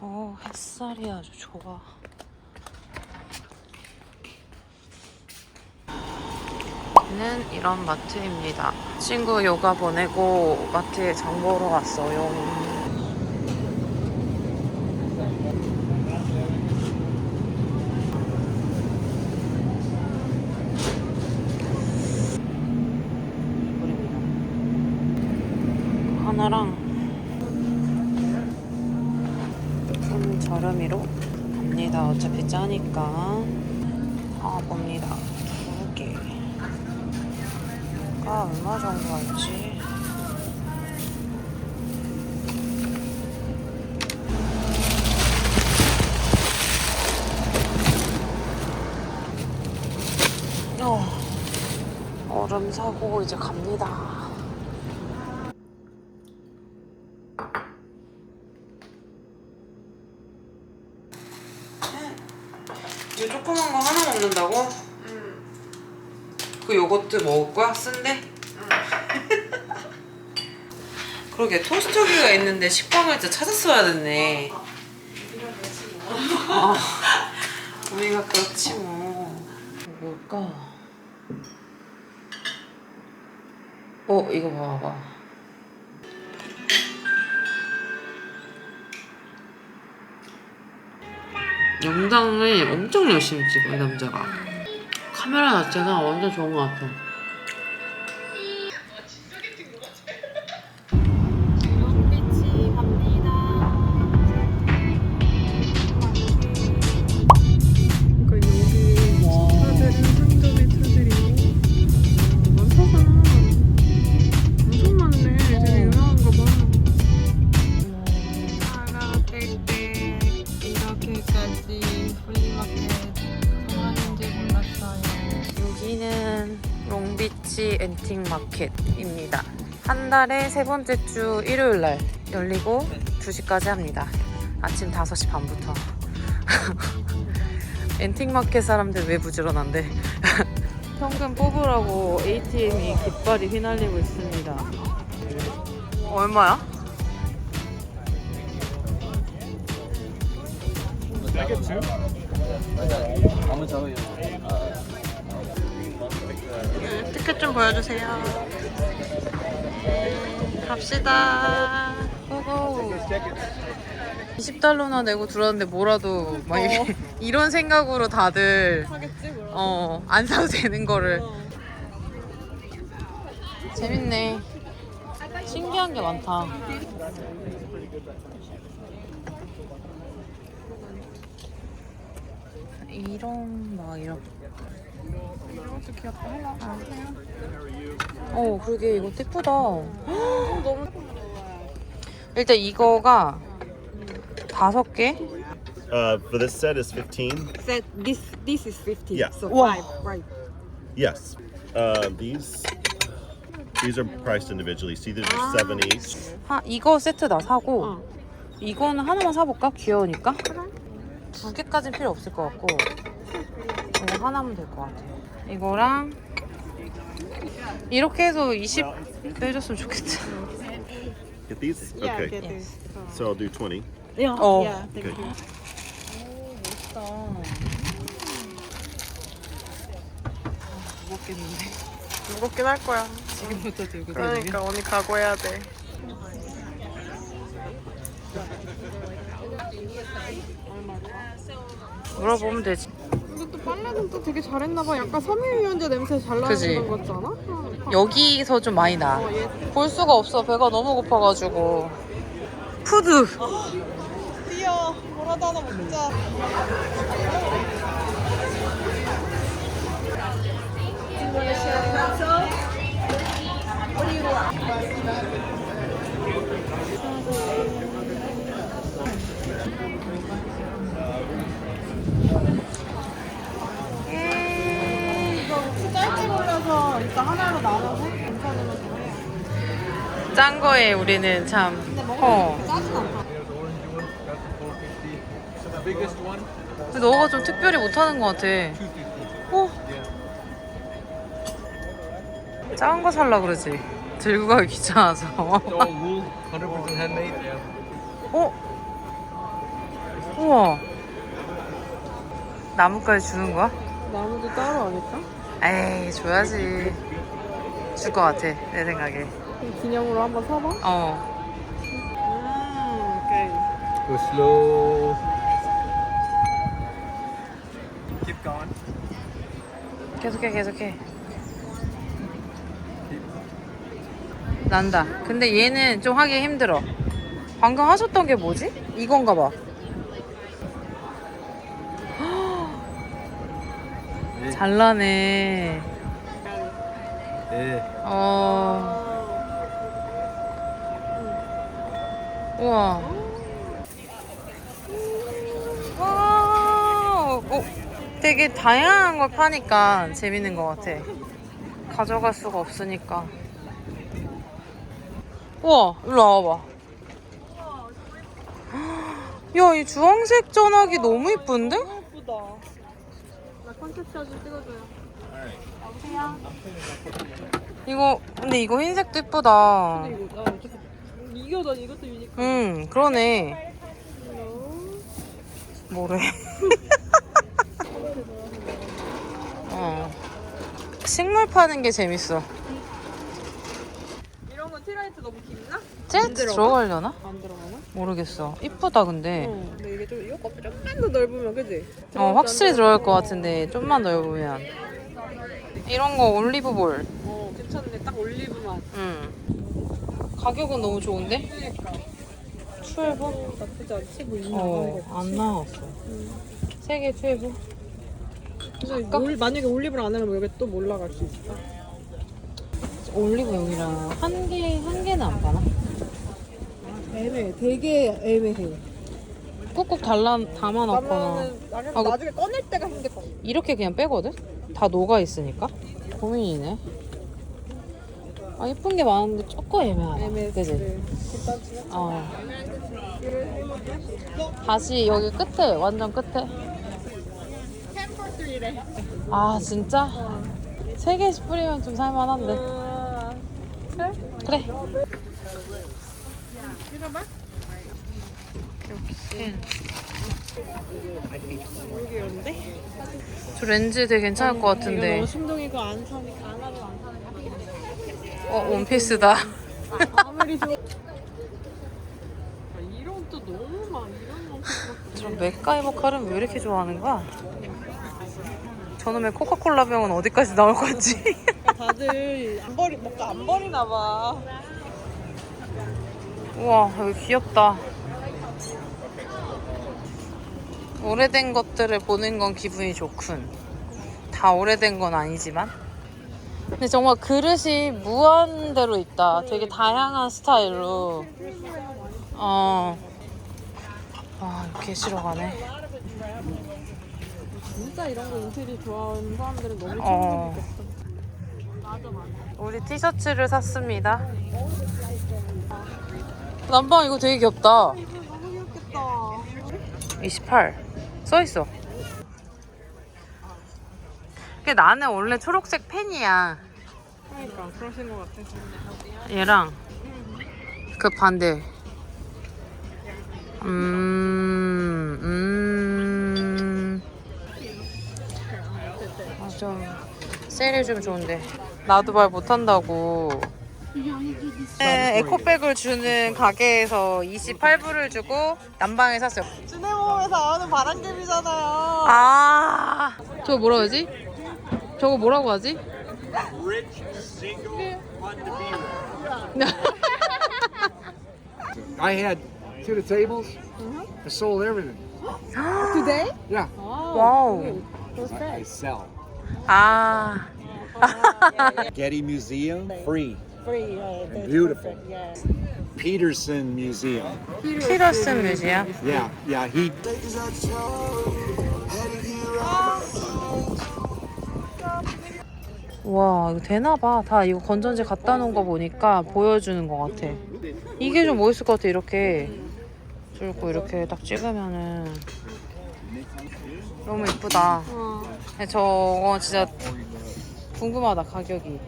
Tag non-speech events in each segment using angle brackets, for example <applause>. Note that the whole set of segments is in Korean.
어, 햇살이 아주 좋아. 는 이런 마트입니다. 친구 요가 보내고 마트에 장 보러 왔어요. 하나랑 좀 저렴이로 갑니다. 어차피 짜니까. 아, 봅니다. 두 개. 가 얼마 정도 할지. 어, 얼음 사고 이제 갑니다. 이거 조그만 거 하나 먹는다고? 그 요거트 먹을 거야? 쓴데? 그러게 토스터기가 있는데 식빵을 진짜 찾았어야 됐네. 어, 우리가 그렇지 뭐. 뭘까? 어 이거 봐봐. 영상을 엄청 열심히 찍어 이 남자가. 카메라 자체가 완전 좋은 것 같아. 마켓입니다. 한 달에 세 번째 주 일요일 날 열리고 2시까지 합니다. 아침 5시 반부터. 앤틱 마켓 사람들 왜 부지런한데? 현금 뽑으라고 ATM이 깃발이 휘날리고 있습니다. 얼마야? 티켓 좀 보여주세요. 갑시다. 고고. 20달러나 내고 들었는데 뭐라도 막 이렇게 <laughs> 이런 생각으로 다들 그럼 어, 안 사도 되는 거를. 재밌네. 신기한 게 많다. 이런 막 이런. 어, 그러게 이거 예쁘다. 너무 일단 이거가 다섯 개. Uh, for this set is 15. Set this this is 50 Yeah. so Wow. five right Yes. Uh, these these are priced individually. See, these are seven each. 하, 이거 세트 다 사고 어. 이거는 하나만 사볼까? 귀여우니까. 두 개까지는 필요 없을 것 같고 이거 하나면 될 것 같아. 이거랑 이렇게 해서 20 빼줬으면 좋겠다. Get these. yeah Okay. get this So I'll do 20. yeah 어. yeah thank Okay. you 무겁겠는데 무겁긴 할 거야 지금부터 들고 그러니까 언니 각오해야 돼 물어보면 되지. 근데 또 빨래는 또 되게 잘했나 봐 약간 섬유유연제 냄새 잘 나는 그지? 그런 거 같지 않아? 어. 여기서 좀 많이 나. 어, 얘 볼 수가 없어. 배가 너무 고파가지고. 푸드. 뛰어 뭐라도 하나 먹자 이거 혹시 짧게 걸려서 일단 하나로 나눠서 괜찮으면 더 해. 짠 거에 우리는 참. 어. 짜진 않다. 근데 너가 좀 특별히 못하는 것 같아. 어? 작은 거 살라 그러지. 들고 가기 귀찮아서. all wool, 100% handmade. Yeah. 어? 우와. 나뭇가지 주는 거야? 나무도 따로 아닐까? 에이, 줘야지. 줄 것 같아, 내 생각에. 기념으로 한번 사봐. 어. 음, 오케이. Go slow. Keep going. 계속해, 계속해. 난다. 근데 얘는 좀 하기 힘들어. 방금 하셨던 게 뭐지? 이건가 봐. 네. <gasps> 잘나네. 예. 어. 우와. 와. 어, 되게 다양한 걸 파니까 재밌는 것 같아. 가져갈 수가 없으니까. 우와, 일로 와봐. 야, 이 주황색 전화기 너무 이쁜데? 예쁘다. 나 컨셉 사진 찍어줘요. 이거, 근데 이거 흰색도 이쁘다. 근데 이거 나 어차피 난 이것도 유니크. 음, 그러네. 뭐래? <laughs> 어. 식물 파는 게 재밌어. 이런 건 티라이트 너무 깊나? 쟤 들어가려나? 안 들어가나? 모르겠어. 이쁘다 근데. 응. 근데 이게 좀 이거 껍질 좀만 더 넓으면 그지? 어, 확실히 들어갈 것 같은데 좀만 넓으면. 이런 거 올리브볼. 어 괜찮네. 딱 올리브 맛. 음. 가격은 너무 좋은데? 그러니까. 12? 나쁘지 않지? 뭐? 어, 안 나왔어. 세개 12? 그래서 올, 만약에 올리브를 안 하면 여기 또 올라갈 수 있어. 올리브 여기랑 한 개, 한 개는 안 파나? 애매해. 되게 애매해. 꾹꾹 달라. 그러면은 나중에, 아, 그- 나중에 꺼낼 때가 힘들 것 같아. 이렇게 그냥 빼거든? 다 녹아 있으니까. 고민이네. 아, 이쁜 게 많은데 조금 애매하다. 애매해. 그지? 어. 다시 여기 끝에, 완전 끝에. 아, 진짜? 세 개씩 뿌리면 좀 살만한데. 아, 그래. 저 렌즈 되게 괜찮을 것 같은데. 너무 심동이고 안 사니까 안 하면 안 사니까. 어, 원피스다. 아무리 좋아. 아, 이런 또 너무 많아. 이런 거. 저 맥가이버 칼은 왜 이렇게 좋아하는 거야? 저놈의 코카콜라 병은 어디까지 나올 건지. 다들 안 버리 뭔가 안 버리나 봐. 우와 여기 귀엽다 오래된 것들을 보는 건 기분이 좋군 다 오래된 건 아니지만 근데 정말 그릇이 무한대로 있다 되게 다양한 스타일로 어. 와 이렇게 싫어 가네 진짜 이런 거 인테리어 좋아하는 사람들은 너무 어. 맞아. 우리 티셔츠를 샀습니다 남방 이거 되게 귀엽다 이거 너무 귀엽겠다. 28 써 있어 근데 나는 원래 초록색 팬이야 그러니까 그러신 것 같아. 얘랑 그 반대 음, 음. 아, 좀 세일이 좀 좋은데 나도 말 못한다고 네, 에코백을 주는 가게에서 28불을 주고 남방에 샀어요 진해모험에서 나오는 바람개비잖아요. 아 저거 뭐라고 하지? 저거 뭐라고 하지? I had to the tables. I sold everything. <gasps> Today? Yeah, 와우 I, I sell. 아 <laughs> Getty Museum, free. Free. Uh, And beautiful. Yeah. Peterson Museum. 피러슨 뮤지엄 Yeah, yeah. He 와 이거 되나봐 다 이거 건전지 갖다 놓은 거 보니까 보여주는 거 같아 이게 좀 멋있을 것 같아 이렇게 줄고 이렇게 딱 찍으면은 너무 이쁘다 어. 근데 저거 진짜 궁금하다 가격이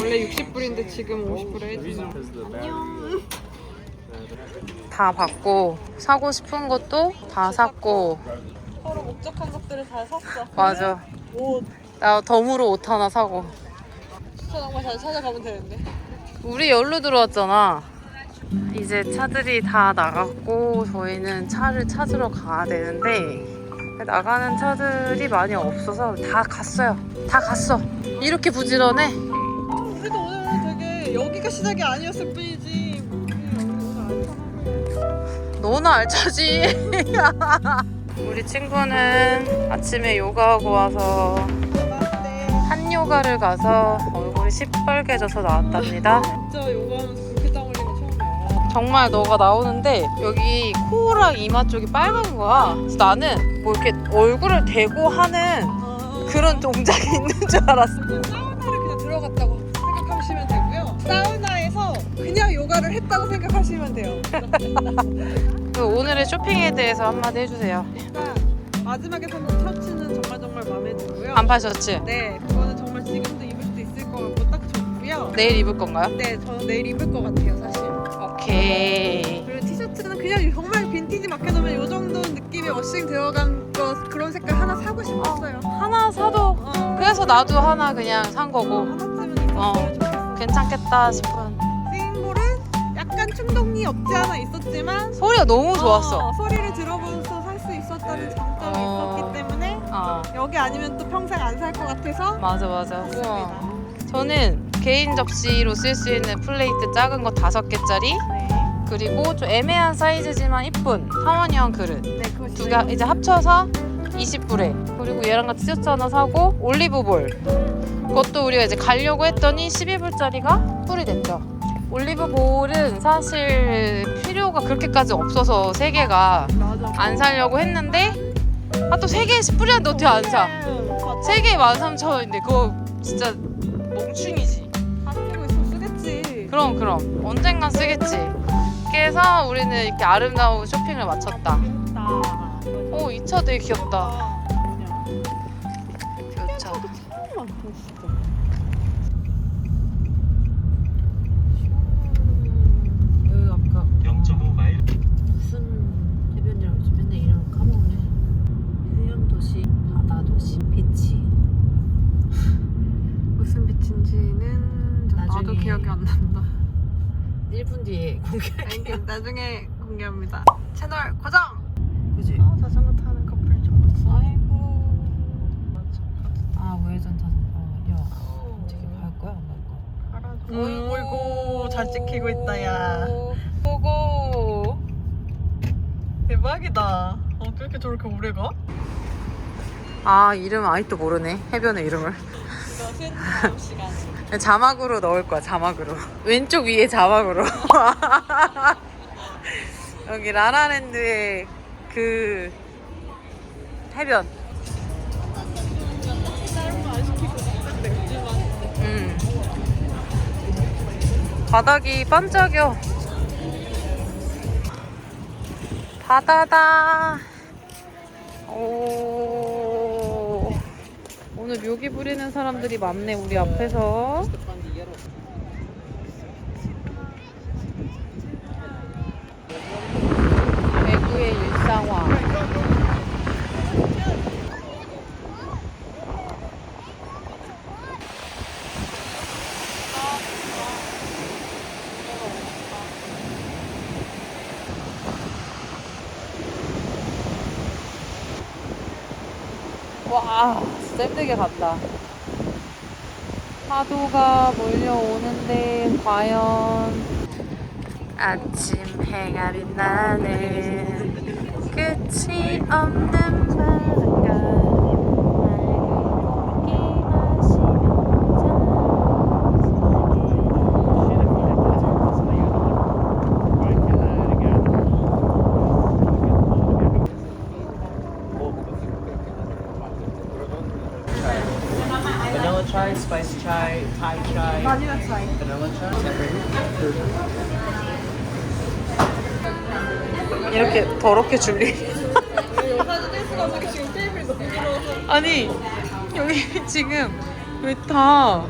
원래 60불인데 지금 50불에 해주죠. 안녕. 다 받고 사고 싶은 것도 다 샀고 서로 목적한 것들을 잘 샀어. 맞아. 옷 나 덤으로 옷 하나 사고. 주차장만 잘 찾아가면 되는데. 우리 열로 들어왔잖아. 이제 차들이 다 나갔고 저희는 차를 찾으러 가야 되는데 나가는 차들이 많이 없어서 다 갔어요. 다 갔어. 이렇게 부지런해? 우리도 오늘 되게 여기가 시작이 아니었을 뿐이지. 너나 알차지. <laughs> 우리 친구는 아침에 요가하고 와서 한 요가를 가서 얼굴이 시뻘개져서 나왔답니다. 진짜 요가하면서 그렇게 땀 흘린 거 처음이야. 정말 너가 나오는데 여기 코랑 이마 쪽이 빨간 거야. 그래서 나는 뭐 이렇게 얼굴을 대고 하는 그런 동작이 있는 줄 알았어. 사우나를 그냥 들어갔다고 생각하시면 되고요. 사우나에서 그냥 요가를 했다고 생각하시면 돼요. <laughs> 그 오늘의 쇼핑에 대해서 한마디 해주세요. 일단 마지막에 산 셔츠는 정말 정말 마음에 들고요. 반팔 셔츠. 네, 지금도 입을 수도 있을 것 같고 딱 좋고요. 내일 입을 건가요? 네, 저는 내일 입을 것 같아요, 사실. 오케이. 그리고 티셔츠는 그냥 정말 빈티지 마켓하면 이 정도 느낌의 워싱 들어간 거 그런 색깔 하나 사고 싶었어요. 하나 사도 어, 그래서 나도 하나 그냥 산 거고 하나쯤은 있었으면 어. 좋겠어. 괜찮겠다 싶은 세인볼은 약간 충동이 없지 않아 있었지만 소리가 너무 좋았어. 어, 소리를 들어보면서 살 수 있었다는 장점이 어. 있었기 때문에 어, 여기 아니면 또 평생 안 살 것 같아서? 맞아 맞아. 우와. 저는 개인 접시로 쓸 수 있는 플레이트 작은 거 다섯 개짜리? 네, 그리고 좀 애매한 사이즈지만 이쁜 하원형 그릇. 네 그거 두 개 이제 합쳐서 20불에. 그리고 얘랑 같이 티셔츠 하나 사고 올리브 볼. 그것도 우리가 이제 가려고 했더니 12불짜리가 풀이 됐죠. 올리브 볼은 사실 필요가 그렇게까지 없어서 세 개가 맞아. 안 사려고 했는데 아 또 세 개에 10불이었는데 어떻게 안 사? 세 개에 13,000원인데 그거 진짜 멍충이지. 가지고 있으면 쓰겠지. 그럼 그럼. 언젠간 쓰겠지. 그래서 우리는 이렇게 아름다운 쇼핑을 마쳤다. 오이 차 되게 귀엽다. 이 차. 그 아까 0.5마일 무슨 해변이라고 했지? 맨날 이름 까먹네. 해양도시, 바다도시, 비치. <laughs> 무슨 빛인지는 나도 나중에- 기억이 안 난다. 1분 뒤에 공개할게요. 나중에 공개합니다. 채널 고정. 그지? 어, 자전거 타는 커플 좀 봤어. 아이고. 아 우회전 자전거. 야 어떻게 갈 거야 안 갈 거야? 음, 어이구 잘 찍히고 있다 야. 보고. 대박이다. 어떻게 저렇게 오래 가? 아 이름 아직도 모르네 해변의 이름을. 이것은 다음 시간에. 자막으로 넣을 거야 자막으로 왼쪽 위에 자막으로 <laughs> 여기 라라랜드의 그 해변 음. 바닥이 반짝여 바다다 오 오늘 묘기 부리는 사람들이 많네 우리 앞에서. 배구의 일상화 와 진짜 힘들게 갔다. 파도가 몰려오는데 과연 아침 해가 빛나는 끝이 없는 바닷가 Vanilla chai, spice chai, Thai chai, 마지막 차이. vanilla chai. 이렇게 더럽게 줄리 여사진 뗄 수가 없는 게 지금 테이블이 너무 길어서. 아니 여기 지금 왜다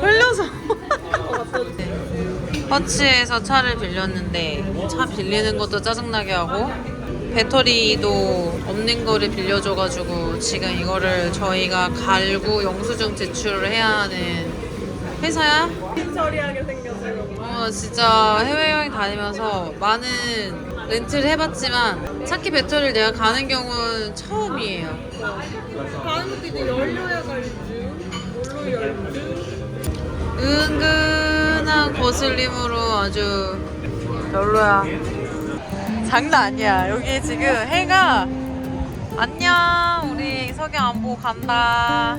흘려서 터치에서 차를 빌렸는데 차 빌리는 것도 짜증나게 하고 배터리도 없는 거를 빌려줘가지고 지금 이거를 저희가 갈고 영수증 제출을 해야 하는 회사야? 처리하게 생겼어요. 어, 진짜 해외여행 다니면서 많은 렌트를 해봤지만 차키 배터리를 내가 가는 경우는 처음이에요. 가는 것도 이제 연료야 갈지. 열지? 은근한 거슬림으로 아주 별로야. 장난 아니야. 여기 지금 해가 안녕. 우리 석영 안 보고 간다.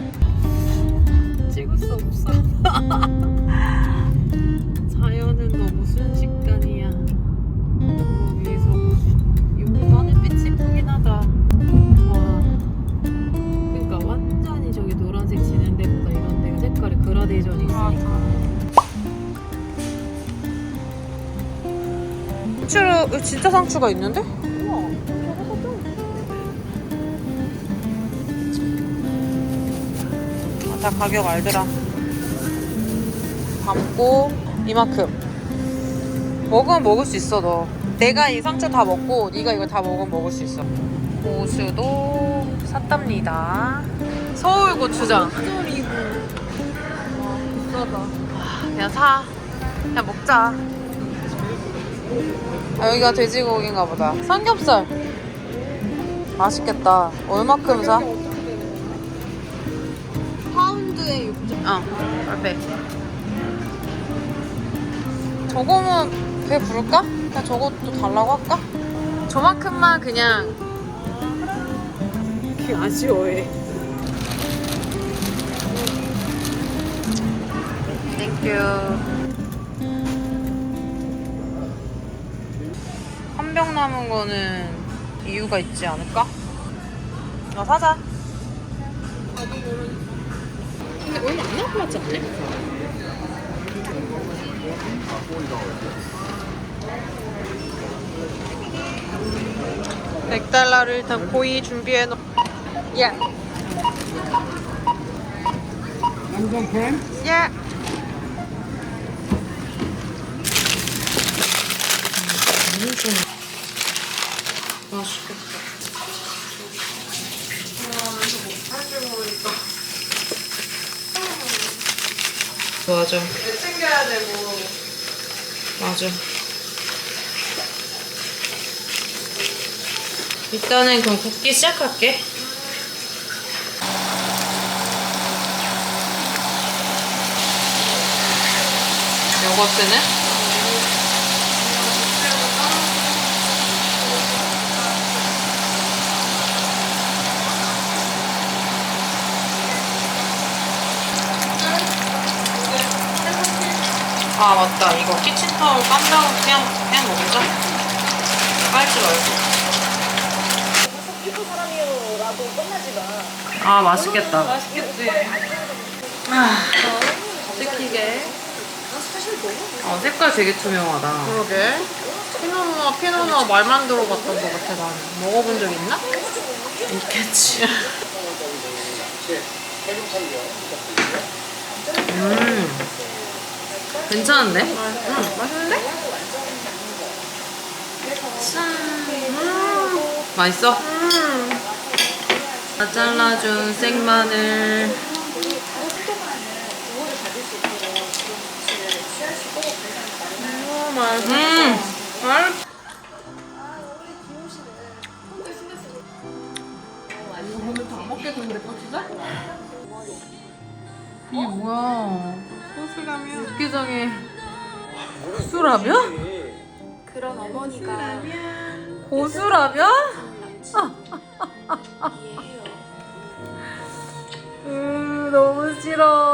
이거 진짜 상추가 있는데? 아, 다 가격 알더라. 담고 이만큼. 먹으면 먹을 수 있어 너. 내가 이 상추 다 먹고 네가 이거 다 먹으면 먹을 수 있어. 고수도 샀답니다. 서울 고추장. 그냥 사. 그냥 먹자. 아, 여기가 돼지고기인가 보다. 삼겹살. 맛있겠다. 얼마큼 사? 파운드에 6점. 어, 알배. 저거면 배 부를까? 그냥 저것도 달라고 할까? 저만큼만 그냥 그 아쉬워해. 땡큐. 한 병 남은 거는 이유가 있지 않을까? 나 사자. 근데 얼마 안 나올 것 같지 않네? 백달러를 일단 고이 준비해 놓. 예. Amazon Prime? 예. 맛있 맞아. 챙겨야 되고. 맞아. 일단은 그럼 굽기 시작할게. 요거트는? 아 맞다. 이거 키친타올 깜다고 그냥 그냥 먹자 빨지 말고 아 맛있겠다. 맛있겠지. 아. 찍히게. 어. 색깔 되게 투명하다. 그러게. 피노누아 피노누아 말만 들어봤던 것 같아 나는. 먹어본 적 있나? 있겠지. <laughs> 음 괜찮은데? 응, 맛있는데? 음 맛있어? 음. 다 잘라준 생마늘 음, 맛있어. 음 맛있어. 오늘 다 먹게 됐는데 고추장? 이게 뭐야 고수라면 육개장에 고수라면? 그런 어머니가 고수라면? 고수라면? 음 너무 싫어.